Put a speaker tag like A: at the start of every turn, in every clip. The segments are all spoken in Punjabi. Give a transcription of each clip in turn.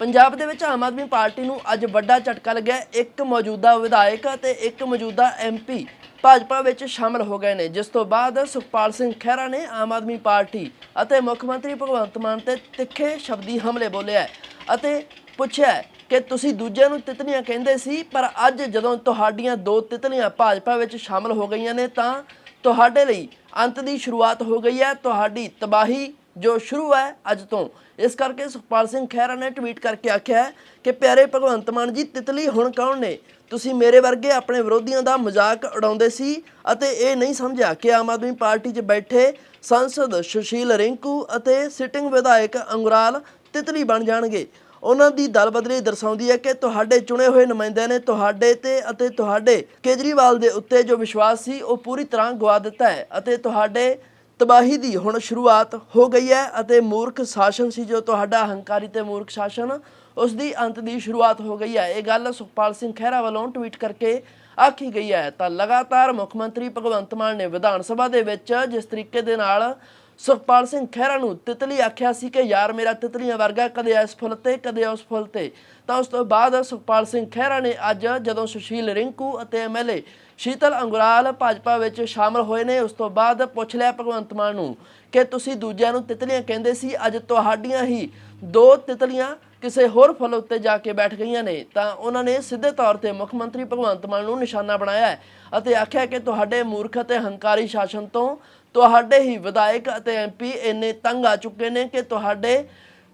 A: ਪੰਜਾਬ ਦੇ ਵਿੱਚ ਆਮ ਆਦਮੀ ਪਾਰਟੀ ਨੂੰ ਅੱਜ ਵੱਡਾ ਝਟਕਾ ਲੱਗਿਆ। ਇੱਕ ਮੌਜੂਦਾ ਵਿਧਾਇਕ ਅਤੇ ਇੱਕ ਮੌਜੂਦਾ ਐਮਪੀ ਭਾਜਪਾ ਵਿੱਚ ਸ਼ਾਮਲ ਹੋ ਗਏ ਨੇ, ਜਿਸ ਤੋਂ ਬਾਅਦ ਸੁਖਪਾਲ ਸਿੰਘ ਖਹਿਰਾ ਨੇ ਆਮ ਆਦਮੀ ਪਾਰਟੀ ਅਤੇ ਮੁੱਖ ਮੰਤਰੀ ਭਗਵੰਤ ਮਾਨ ਤੇ ਤਿੱਖੇ ਸ਼ਬਦੀ ਹਮਲੇ ਬੋਲਿਆ ਅਤੇ ਪੁੱਛਿਆ ਕਿ ਤੁਸੀਂ ਦੂਜਿਆਂ ਨੂੰ ਤਿਤਲੀਆਂ ਕਹਿੰਦੇ ਸੀ, ਪਰ ਅੱਜ ਜਦੋਂ ਤੁਹਾਡੀਆਂ ਦੋ ਤਿਤਲੀਆਂ ਭਾਜਪਾ ਵਿੱਚ ਸ਼ਾਮਲ ਹੋ ਗਈਆਂ ਨੇ ਤਾਂ ਤੁਹਾਡੇ ਲਈ ਅੰਤ ਦੀ ਸ਼ੁਰੂਆਤ ਹੋ ਗਈ ਹੈ। ਤੁਹਾਡੀ ਤਬਾਹੀ ਜੋ ਸ਼ੁਰੂ ਹੈ ਅੱਜ ਤੋਂ। ਇਸ ਕਰਕੇ ਸੁਖਪਾਲ ਸਿੰਘ ਖਹਿਰਾ ਨੇ ਟਵੀਟ ਕਰਕੇ ਆਖਿਆ ਹੈ ਕਿ ਪਿਆਰੇ ਭਗਵੰਤ ਮਾਨ ਜੀ, ਤਿਤਲੀ ਹੁਣ ਕੌਣ ਨੇ? ਤੁਸੀਂ ਮੇਰੇ ਵਰਗੇ ਆਪਣੇ ਵਿਰੋਧੀਆਂ ਦਾ ਮਜ਼ਾਕ ਉਡਾਉਂਦੇ ਸੀ ਅਤੇ ਇਹ ਨਹੀਂ ਸਮਝਿਆ ਕਿ ਆਮ ਆਦਮੀ ਪਾਰਟੀ 'ਚ ਬੈਠੇ ਸੰਸਦ ਸੁਸ਼ੀਲ ਰਿੰਕੂ ਅਤੇ ਸਿਟਿੰਗ ਵਿਧਾਇਕ ਅੰਗੁਰਾਲ ਤਿਤਲੀ ਬਣ ਜਾਣਗੇ। ਉਹਨਾਂ ਦੀ ਦਲ ਬਦਲੀ ਦਰਸਾਉਂਦੀ ਹੈ ਕਿ ਤੁਹਾਡੇ ਚੁਣੇ ਹੋਏ ਨੁਮਾਇੰਦਿਆਂ ਨੇ ਤੁਹਾਡੇ ਤੇ ਅਤੇ ਤੁਹਾਡੇ ਕੇਜਰੀਵਾਲ ਦੇ ਉੱਤੇ ਜੋ ਵਿਸ਼ਵਾਸ ਸੀ, ਉਹ ਪੂਰੀ ਤਰ੍ਹਾਂ ਗਵਾ ਦਿੱਤਾ ਹੈ ਅਤੇ ਤੁਹਾਡੇ ਤਬਾਹੀ ਦੀ ਹੁਣ ਸ਼ੁਰੂਆਤ ਹੋ ਗਈ ਹੈ ਅਤੇ ਮੂਰਖ ਸ਼ਾਸਨ ਸੀ ਜੋ ਤੁਹਾਡਾ ਹੰਕਾਰੀ ਤੇ ਮੂਰਖ ਸ਼ਾਸਨ ਉਸ ਦੀ ਅੰਤ ਦੀ ਸ਼ੁਰੂਆਤ ਹੋ ਗਈ ਹੈ। ਇਹ ਗੱਲ ਸੁਖਪਾਲ ਸਿੰਘ ਖਹਿਰਾ ਵੱਲੋਂ ਟਵੀਟ ਕਰਕੇ ਆਖੀ ਗਈ ਹੈ। ਤਾਂ ਲਗਾਤਾਰ ਮੁੱਖ ਮੰਤਰੀ ਭਗਵੰਤ ਮਾਨ ਨੇ ਵਿਧਾਨ ਸਭਾ ਦੇ ਵਿੱਚ ਜਿਸ ਤਰੀਕੇ ਦੇ ਨਾਲ ਸੁਖਪਾਲ ਸਿੰਘ ਖਹਿਰਾ ਨੂੰ ਤਿਤਲੀ ਆਖਿਆ ਸੀ ਕਿ ਯਾਰ ਮੇਰਾ ਤਿਤਲੀਆਂ ਵਰਗਾ ਕਦੇ ਇਸ ਫੁੱਲ ਤੇ, ਕਦੇ ਉਸ ਫੁੱਲ ਤੇ। ਤਾਂ ਉਸ ਤੋਂ ਬਾਅਦ ਸੁਖਪਾਲ ਸਿੰਘ ਖਹਿਰਾ ਨੇ ਅੱਜ ਜਦੋਂ ਸੁਸ਼ੀਲ ਰਿੰਕੂ ਅਤੇ ਐਮਐਲਏ ਸ਼ੀਤਲ ਅੰਗੁਰਾਲ ਭਾਜਪਾ ਵਿੱਚ ਸ਼ਾਮਲ ਹੋਏ ਨੇ, ਉਸ ਤੋਂ ਬਾਅਦ ਪੁੱਛ ਲਿਆ ਭਗਵੰਤ ਮਾਨ ਨੂੰ ਕਿ ਤੁਸੀਂ ਦੂਜਿਆਂ ਨੂੰ ਤਿਤਲੀਆਂ ਕਹਿੰਦੇ ਸੀ, ਅੱਜ ਤੁਹਾਡੀਆਂ ਹੀ ਦੋ ਤਿਤਲੀਆਂ ਕਿਸੇ ਹੋਰ ਫੁੱਲ ਉੱਤੇ ਜਾ ਕੇ ਬੈਠ ਗਈਆਂ ਨੇ। ਤਾਂ ਉਹਨਾਂ ਨੇ ਸਿੱਧੇ ਤੌਰ ਤੇ ਮੁੱਖ ਮੰਤਰੀ ਭਗਵੰਤ ਮਾਨ ਨੂੰ ਨਿਸ਼ਾਨਾ ਬਣਾਇਆ ਅਤੇ ਆਖਿਆ ਕਿ ਤੁਹਾਡੇ ਮੂਰਖ ਅਤੇ ਹੰਕਾਰੀ ਸ਼ਾਸਨ ਤੋਂ ਤੁਹਾਡੇ ਹੀ ਵਿਧਾਇਕ ਅਤੇ ਐਮਪੀ ਇੰਨੇ ਤੰਗ ਆ ਚੁੱਕੇ ਨੇ ਕਿ ਤੁਹਾਡੇ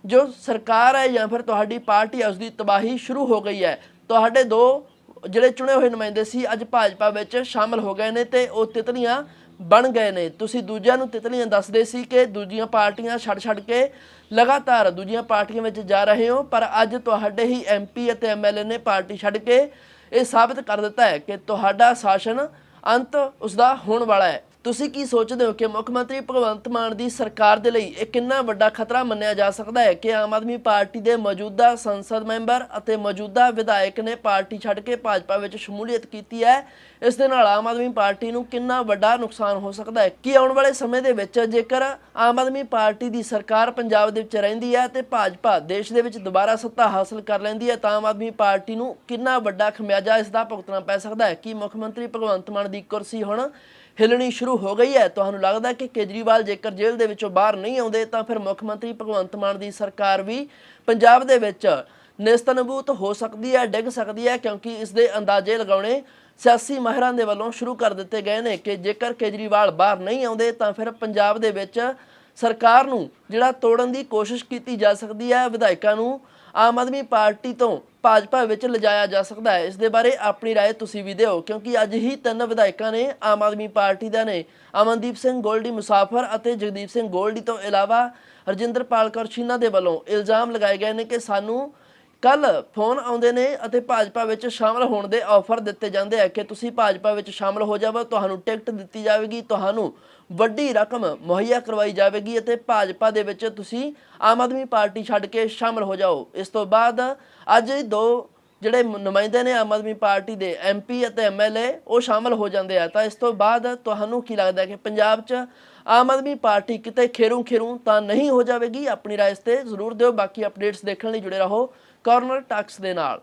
A: ਜੋ ਸਰਕਾਰ ਹੈ ਜਾਂ ਫਿਰ ਤੁਹਾਡੀ ਪਾਰਟੀ ਹੈ ਉਸ ਦੀ ਤਬਾਹੀ ਸ਼ੁਰੂ ਹੋ ਗਈ ਹੈ। ਤੁਹਾਡੇ ਦੋ ਜਿਹੜੇ ਚੁਣੇ ਹੋਏ ਨੁਮਾਇੰਦੇ ਸੀ, ਅੱਜ ਭਾਜਪਾ ਵਿੱਚ ਸ਼ਾਮਲ ਹੋ ਗਏ ਨੇ ਤੇ ਉਹ ਤਿਤਲੀਆਂ ਬਣ ਗਏ ਨੇ। ਤੁਸੀਂ ਦੂਜਿਆਂ ਨੂੰ ਤਿਤਲੀਆਂ ਦੱਸਦੇ ਸੀ ਕਿ ਦੂਜੀਆਂ ਪਾਰਟੀਆਂ ਛੱਡ ਛੱਡ ਕੇ ਲਗਾਤਾਰ ਦੂਜੀਆਂ ਪਾਰਟੀਆਂ ਵਿੱਚ ਜਾ ਰਹੇ ਹੋ, ਪਰ ਅੱਜ ਤੁਹਾਡੇ ਹੀ ਐਮਪੀ ਅਤੇ ਐਮਐਲਏ ਨੇ ਪਾਰਟੀ ਛੱਡ ਕੇ ਇਹ ਸਾਬਤ ਕਰ ਦਿੱਤਾ ਹੈ ਕਿ ਤੁਹਾਡਾ ਸ਼ਾਸਨ ਅੰਤ ਉਸ ਦਾ ਹੋਣ ਵਾਲਾ ਹੈ। ਤੁਸੀਂ ਕੀ ਸੋਚਦੇ ਹੋ ਕਿ ਮੁੱਖ ਮੰਤਰੀ ਭਗਵੰਤ ਮਾਨ ਦੀ ਸਰਕਾਰ ਦੇ ਲਈ ਇਹ ਕਿੰਨਾ ਵੱਡਾ ਖਤਰਾ ਮੰਨਿਆ ਜਾ ਸਕਦਾ ਹੈ? ਕਿ ਆਮ ਆਦਮੀ ਪਾਰਟੀ ਦੇ ਮੌਜੂਦਾ ਸੰਸਦ ਮੈਂਬਰ ਅਤੇ ਮੌਜੂਦਾ ਵਿਧਾਇਕ ਨੇ ਪਾਰਟੀ ਛੱਡ ਕੇ ਭਾਜਪਾ ਵਿੱਚ ਸ਼ਮੂਲੀਅਤ ਕੀਤੀ ਹੈ? ਇਸ ਦੇ ਨਾਲ ਆਮ ਆਦਮੀ ਪਾਰਟੀ ਨੂੰ ਕਿੰਨਾ ਵੱਡਾ ਨੁਕਸਾਨ ਹੋ ਸਕਦਾ ਹੈ? ਕਿ ਆਉਣ ਵਾਲੇ ਸਮੇਂ ਦੇ ਵਿੱਚ ਜੇਕਰ ਆਮ ਆਦਮੀ ਪਾਰਟੀ ਦੀ ਸਰਕਾਰ ਪੰਜਾਬ ਦੇ ਵਿੱਚ ਰਹਿੰਦੀ ਹੈ ਤੇ ਭਾਜਪਾ ਦੇਸ਼ ਦੇ ਵਿੱਚ ਦੁਬਾਰਾ ਸੱਤਾ ਹਾਸਲ ਕਰ ਲੈਂਦੀ ਹੈ, ਤਾਂ ਆਮ ਆਦਮੀ ਪਾਰਟੀ ਨੂੰ ਕਿੰਨਾ ਵੱਡਾ ਖਮਿਆਜਾ ਇਸ ਦਾ ਭੁਗਤਣਾ ਪੈ ਸਕਦਾ ਹੈ? ਕਿ ਮੁੱਖ ਮੰਤਰੀ ਭਗਵੰਤ ਮਾਨ ਦੀ ਕੁਰਸੀ ਹੁਣ ਹਿੱਲਣੀ ਸ਼ੁਰੂ ਹੋ ਗਈ ਹੈ? ਤੁਹਾਨੂੰ ਲੱਗਦਾ ਕਿ ਕੇਜਰੀਵਾਲ ਜੇਕਰ ਜੇਲ੍ਹ ਦੇ ਵਿੱਚੋਂ ਬਾਹਰ ਨਹੀਂ ਆਉਂਦੇ, ਤਾਂ ਫਿਰ ਮੁੱਖ ਮੰਤਰੀ ਭਗਵੰਤ ਮਾਨ ਦੀ ਸਰਕਾਰ ਵੀ ਪੰਜਾਬ ਦੇ ਵਿੱਚ ਨਿਸਤਨਬੂਤ ਹੋ ਸਕਦੀ ਹੈ ਡਿੱਗ ਸਕਦੀ ਹੈ ਕਿਉਂਕਿ ਇਸ ਦੇ ਅੰਦਾਜ਼ੇ ਲਗਾਉਣੇ ਸਿਆਸੀ ਮਾਹਿਰਾਂ ਦੇ ਵੱਲੋਂ ਸ਼ੁਰੂ ਕਰ ਦਿੱਤੇ ਗਏ ਨੇ ਕਿ ਜੇਕਰ ਕੇਜਰੀਵਾਲ ਬਾਹਰ ਨਹੀਂ ਆਉਂਦੇ ਤਾਂ ਫਿਰ ਪੰਜਾਬ ਦੇ ਵਿੱਚ ਸਰਕਾਰ ਨੂੰ ਜਿਹੜਾ ਤੋੜਨ ਦੀ ਕੋਸ਼ਿਸ਼ ਕੀਤੀ ਜਾ ਸਕਦੀ ਹੈ ਵਿਧਾਇਕਾਂ ਨੂੰ ਆਮ ਆਦਮੀ ਪਾਰਟੀ ਤੋਂ ਭਾਜਪਾ ਵਿੱਚ ਲਿਜਾਇਆ ਜਾ ਸਕਦਾ ਹੈ ਇਸ ਦੇ ਬਾਰੇ ਆਪਣੀ رائے ਤੁਸੀਂ ਵੀ ਦਿਓ ਕਿਉਂਕਿ ਅੱਜ ਹੀ ਤਿੰਨ ਵਿਧਾਇਕਾਂ ਨੇ ਆਮ ਆਦਮੀ ਪਾਰਟੀ ਦਾ ਨੇ ਅਮਨਦੀਪ ਸਿੰਘ ਗੋਲਡੀ ਮੁਸਾਫਰ ਅਤੇ ਜਗਦੀਪ ਸਿੰਘ ਗੋਲਡੀ ਤੋਂ ਇਲਾਵਾ ਰਜਿੰਦਰਪਾਲ ਕੌਰ ਛੀਨਾ ਦੇ ਵੱਲੋਂ ਇਲਜ਼ਾਮ ਲਗਾਏ ਗਏ ਨੇ ਕਿ ਸਾਨੂੰ ਕੱਲ ਫੋਨ ਆਉਂਦੇ ਨੇ ਅਤੇ ਭਾਜਪਾ ਵਿੱਚ ਸ਼ਾਮਲ ਹੋਣ ਦੇ ਆਫਰ ਦਿੱਤੇ ਜਾਂਦੇ ਆ ਕਿ ਤੁਸੀਂ ਭਾਜਪਾ ਵਿੱਚ ਸ਼ਾਮਲ ਹੋ ਜਾਵੋ, ਤੁਹਾਨੂੰ ਟਿਕਟ ਦਿੱਤੀ ਜਾਵੇਗੀ, ਤੁਹਾਨੂੰ ਵੱਡੀ ਰਕਮ ਮੁਹੱਈਆ ਕਰਵਾਈ ਜਾਵੇਗੀ ਅਤੇ ਭਾਜਪਾ ਦੇ ਵਿੱਚ ਤੁਸੀਂ ਆਮ ਆਦਮੀ ਪਾਰਟੀ ਛੱਡ ਕੇ ਸ਼ਾਮਲ ਹੋ ਜਾਓ। ਇਸ ਤੋਂ ਬਾਅਦ ਅੱਜ ਦੋ ਜਿਹੜੇ ਨੁਮਾਇੰਦੇ ਨੇ ਆਮ ਆਦਮੀ ਪਾਰਟੀ ਦੇ ਐਮਪੀ ਅਤੇ ਐਮਐਲਏ ਉਹ ਸ਼ਾਮਲ ਹੋ ਜਾਂਦੇ ਆ। ਤਾਂ ਇਸ ਤੋਂ ਬਾਅਦ ਤੁਹਾਨੂੰ ਕੀ ਲੱਗਦਾ ਕਿ ਪੰਜਾਬ 'ਚ ਆਮ ਆਦਮੀ ਪਾਰਟੀ ਕਿਤੇ ਖੇਰੂ ਖੇਰੂ ਤਾਂ ਨਹੀਂ ਹੋ ਜਾਵੇਗੀ? ਆਪਣੀ ਰਾਏ ਤੇ ਜ਼ਰੂਰ ਦਿਓ। ਬਾਕੀ ਅਪਡੇਟਸ ਦੇਖਣ ਲਈ ਜੁੜੇ ਰਹੋ। ਕਾਰਨਰ ਟਾਕਸ ਦੇ ਨਾਲ।